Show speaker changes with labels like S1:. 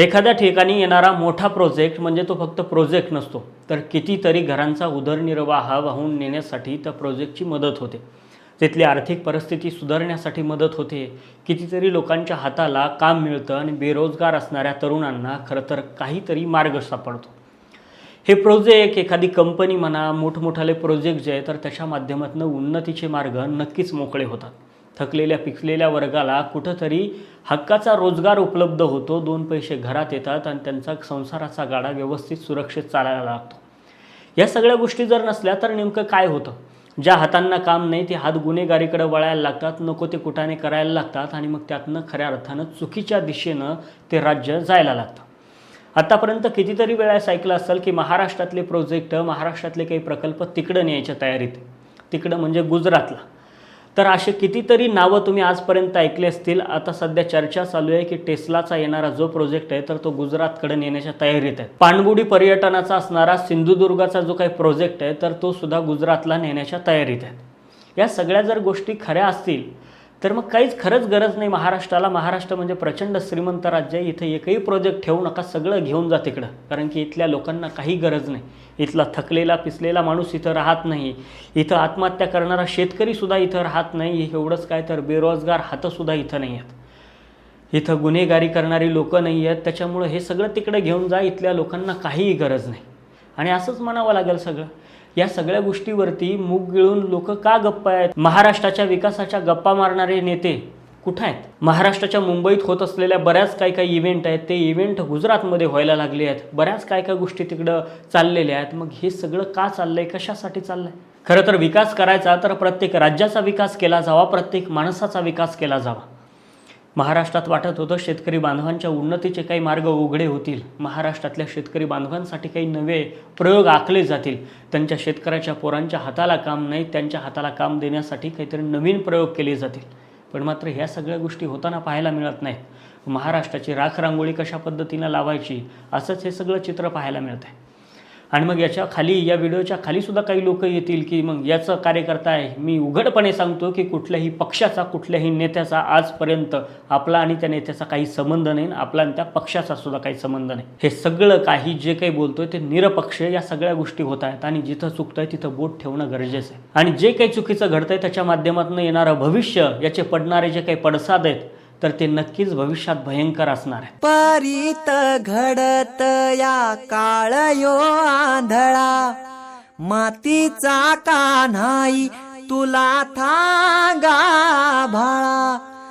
S1: एखाद्या ठिकाणी येणारा मोठा प्रोजेक्ट म्हणजे तो फक्त प्रोजेक्ट नसतो तर कितीतरी घरांचा उदरनिर्वाह वाहून नेण्यासाठी त्या प्रोजेक्टची मदत होते. तिथली आर्थिक परिस्थिती सुधारण्यासाठी मदत होते. कितीतरी लोकांच्या हाताला काम मिळतं आणि बेरोजगार असणाऱ्या तरुणांना खरं तर काहीतरी मार्ग सापडतो. हे प्रोजेक्ट एखादी कंपनी म्हणा मोठमोठाले प्रोजेक्ट जे आहे तर त्याच्या माध्यमातून उन्नतीचे मार्ग नक्कीच मोकळे होतात. थकलेल्या पिकलेल्या वर्गाला कुठंतरी हक्काचा रोजगार उपलब्ध होतो. दोन पैसे घरात येतात आणि त्यांचा संसाराचा गाडा व्यवस्थित सुरक्षित चालायला लागतो. या सगळ्या गोष्टी जर नसल्या तर नेमकं काय होतं? ज्या हातांना काम नाही ते हात गुन्हेगारीकडे वळायला लागतात नको ते कुठाने करायला लागतात आणि मग त्यातनं खऱ्या अर्थानं चुकीच्या दिशेनं ते राज्य जायला लागतं. आतापर्यंत कितीतरी वेळा ऐकलं असेल की महाराष्ट्रातले प्रोजेक्ट महाराष्ट्रातले काही प्रकल्प तिकडं न्यायच्या तयारीत. तिकडं म्हणजे गुजरातला. तर असे कितीतरी नावं तुम्ही आजपर्यंत ऐकले असतील. आता सध्या चर्चा चालू आहे की टेस्लाचा येणारा जो प्रोजेक्ट आहे तर तो गुजरातकडे नेण्याच्या तयारीत आहे. पाणबुडी पर्यटनाचा असणारा सिंधुदुर्गाचा जो काही प्रोजेक्ट आहे तर तो सुद्धा गुजरातला नेण्याच्या तयारीत आहे. या सगळ्या जर गोष्टी खऱ्या असतील तर मग काहीच खरंच गरज नाही महाराष्ट्राला. महाराष्ट्र म्हणजे प्रचंड श्रीमंत राज्य आहे. इथं एकही प्रोजेक्ट ठेवू नका सगळं घेऊन जा तिकडं. कारण की इथल्या लोकांना काही गरज नाही. इथला थकलेला पिसलेला माणूस इथं राहत नाही. इथं आत्महत्या करणारा शेतकरीसुद्धा इथं राहत नाही. एवढंच काय तर बेरोजगार हातंसुद्धा इथं नाही आहेत. इथं गुन्हेगारी करणारी लोकं नाही आहेत. त्याच्यामुळं हे सगळं तिकडे घेऊन जा. इथल्या लोकांना काहीही गरज नाही. आणि असंच म्हणावं लागेल सगळं. या सगळ्या गोष्टीवरती मूग गिळून लोक का गप्पा आहेत? महाराष्ट्राच्या विकासाच्या गप्पा मारणारे नेते कुठं आहेत? महाराष्ट्राच्या मुंबईत होत असलेल्या बऱ्याच काही काही इव्हेंट आहेत. ते इव्हेंट गुजरातमध्ये व्हायला लागले आहेत. बऱ्याच काय काय गोष्टी तिकडं चाललेल्या आहेत. मग हे सगळं का चाललंय? कशासाठी चाललंय? खरं तर विकास करायचा तर प्रत्येक राज्याचा विकास केला जावा प्रत्येक माणसाचा विकास केला जावा. महाराष्ट्रात वाटत होतं शेतकरी बांधवांच्या उन्नतीचे काही मार्ग उघडे होतील. महाराष्ट्रातल्या शेतकरी बांधवांसाठी काही नवे प्रयोग आखले जातील. त्यांच्या शेतकऱ्याच्या पोरांच्या हाताला काम नाही त्यांच्या हाताला काम देण्यासाठी काहीतरी नवीन प्रयोग केले जातील. पण मात्र ह्या सगळ्या गोष्टी होताना पाहायला मिळत नाहीत. महाराष्ट्राची राख रांगोळी कशा पद्धतीनं लावायची असंच हे सगळं चित्र पाहायला मिळतं आहे आणि मग याच्या खाली या व्हिडिओच्या खाली सुद्धा काही लोक येतील की मग याचं कार्यकर्ता आहे. मी उघडपणे सांगतो की कुठल्याही पक्षाचा कुठल्याही नेत्याचा आजपर्यंत आपला आणि त्या नेत्याचा काही संबंध नाही आणि आपला आणि त्या पक्षाचा सुद्धा काही संबंध नाही. हे सगळं काही जे काही बोलतोय ते निरपक्ष या सगळ्या गोष्टी होत आहेत आणि जिथं चुकतंय तिथं बोट ठेवणं गरजेचं आहे. आणि जे काही चुकीचं घडतंय त्याच्या माध्यमातून येणारं भविष्य याचे पडणारे जे काही पडसाद आहेत तर ते नक्कीच भविष्यात भयंकर असणार आहे
S2: परीत घडत या काळ यो आंधळा मातीचा का नाही तुला थांगा भाळा